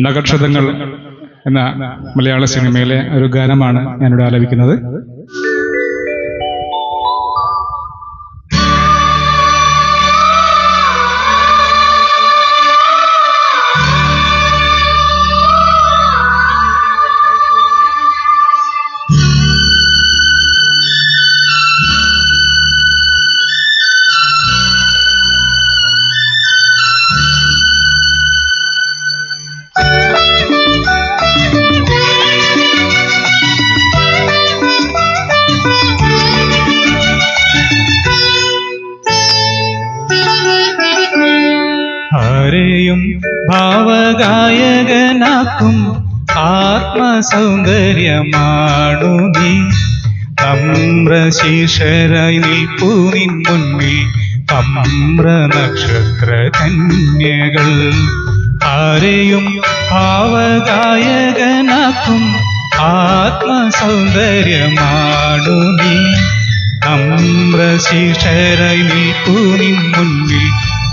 നഗക്ഷതങ്ങൾ എന്ന മലയാള സിനിമയിലെ ഒരു ഗാനമാണ് ഞാനിവിടെ ആലപിക്കുന്നത്. ആരെയും ഭാവഗായകനാക്കും. ആത്മസൗന്ദര്യമാണു നീ. തമ്രശീഷരായി നിൽപ്പൂ നിൻ മുന്നിൽ തമ്ര നക്ഷത്ര കന്യകൾ ആരെയും ഭാവഗായകനാക്കും. ആത്മസൗന്ദര്യമാണു നീ. തമ്രശീഷരായി നിൽപ്പൂ നിൻ മുന്നിൽ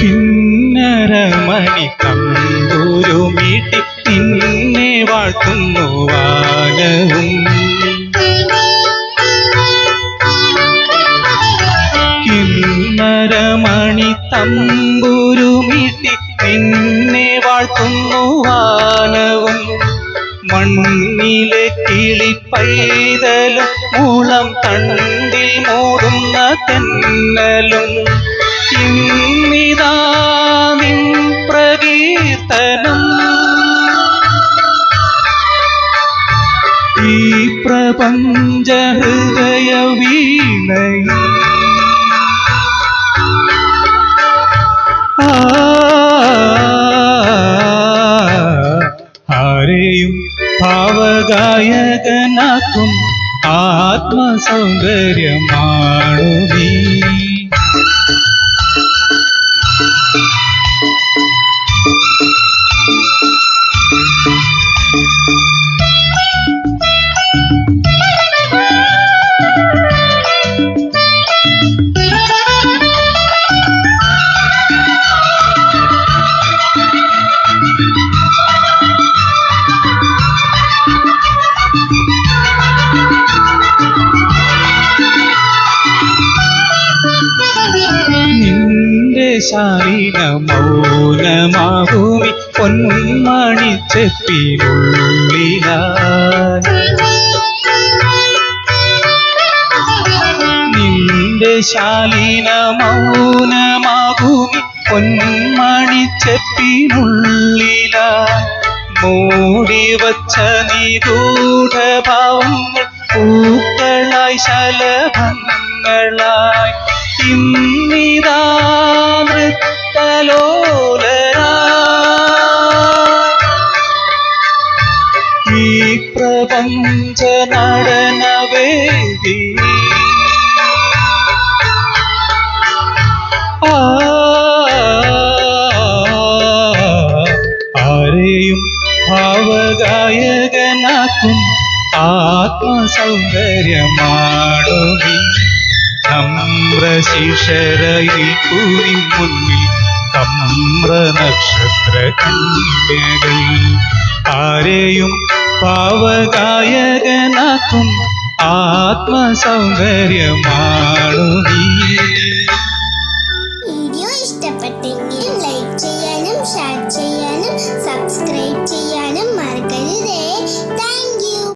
കിന്നരമണി തമ്പുരുമീട്ടി നിന്നെ വാഴ്ത്തുന്നു വാനവും. കിന്നരമണി തമ്പുരുമീട്ടി നിന്നെ വാഴ്ത്തുന്നു വാനവും. മണ്ണിലെ കിളി പൈതലും മൂളം തണ്ടിൽ മൂടുന്ന തെന്നലും ഇന്നിതാ നിൻ പ്രകീർത്തനം. ഈ പ്രപഞ്ച ഹൃദയ വീണയിൽ ആരെയും ഭാവഗായകനാക്കും ആത്മസൗന്ദര്യമാണു നീ നിന്റെ ശാരീര മൗനമാഭൂമി പൊന്മണി ചെപ്പിനുള്ളിലായി നിന്റെ ശാലീന മൗനമാഭൂമി പൊന്മണി ചെപ്പിനുള്ളില മൂടി വച്ച നിഗൂഢഭാവങ്ങൾ പൂക്കളായി ശലഭങ്ങളായി. ഇന്നിതാ നടനവേദി. ആരെയും ഭാവഗായകനാക്കും ആത്മസൗന്ദര്യമാണു നീ നമ്രശിഷരയിൽ കൂടി മുന്നിൽ തമ്ര നക്ഷത്ര കന്യകൾ ആരെയും പാവഗായകനാക്കും ആത്മസൗന്ദര്യമാണു നീ